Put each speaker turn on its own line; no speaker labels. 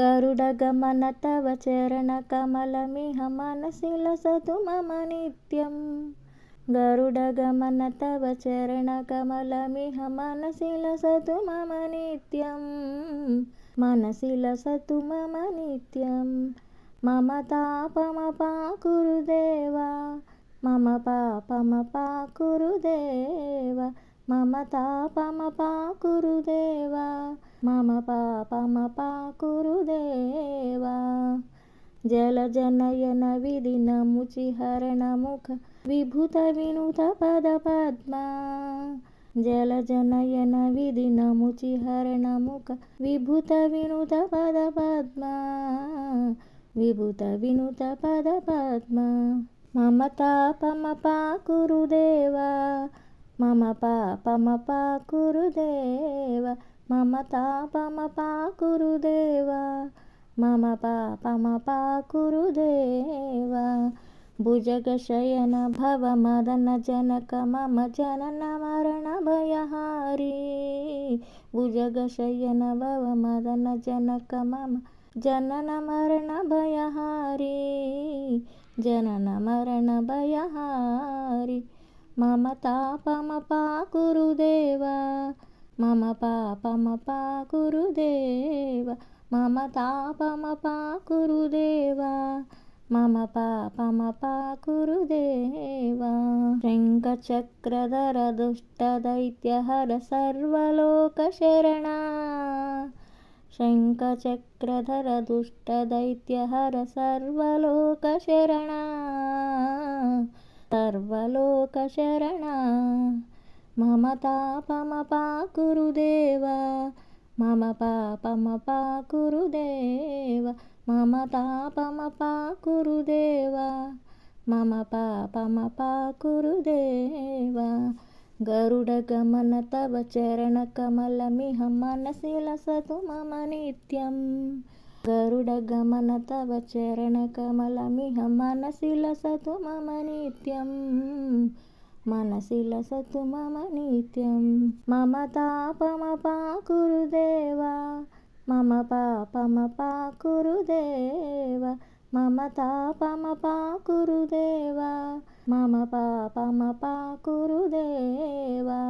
గరుడగమన తవ చరణకమలమిహ మనసిల సతు మమ నిత్యం గరుడగమన తవ చరణకమలమిహ మనసిల సతు మమ నిత్యం మనసిల సతు మమ నిత్యం మమ తాపమపాకురుదేవా మమ పాపమపాకురుదేవా మమ తాపమపాకురుదేవా మమ పాపమ పాకురుదేవా జలజనయన విదినముచిహరణముఖ విభూత వినుత పద పద్మ. జలజనయన విదినముచిహరణముఖ విభూత వినుత పద పద్మ. విభూత వినుత పద పద్మ. మమ తాపమ పాకురుదేవా మమ పాపమ పాకురుదేవా మమ తాపమ పాకురుదేవా మమ పాపమ పాకురుదేవా భుజగశయన భవ మదన జనక మమ జనన మరణ భయహారి. భుజగశయన భవ మదన జనక మమ జనన మరణ భయహారి. జనన మరణ భయహారి. మమ తాపమ పాకురుదేవా మమ పాపమప గురుదేవ మమ తాపమప గురుదేవ మమ పాపమప గురుదేవ చక్రధర దుష్ట దైత్యహర సర్వలోక శరణ సర్వలోక శరణ. మమ తాపమపా గురుదేవా మమ పాపమపా గురుదేవ మమ తాపమపా గురుదేవా మమ పాపమపా గురుదేవా గరుడ గమన తవ చరణ కమల మిహ మనసిల సతు మమ నిత్యం. గరుడ గమన తవ చరణ కమల మిహ మనసిల సతు మమ నిత్యం. మనసిల సతు మమ నిత్యం మమ తాపమ పాకురుదేవా మమ పాపమ పాకురుదేవా మమ తాపమ పాకురుదేవా మమ పాపమ పాకురుదేవా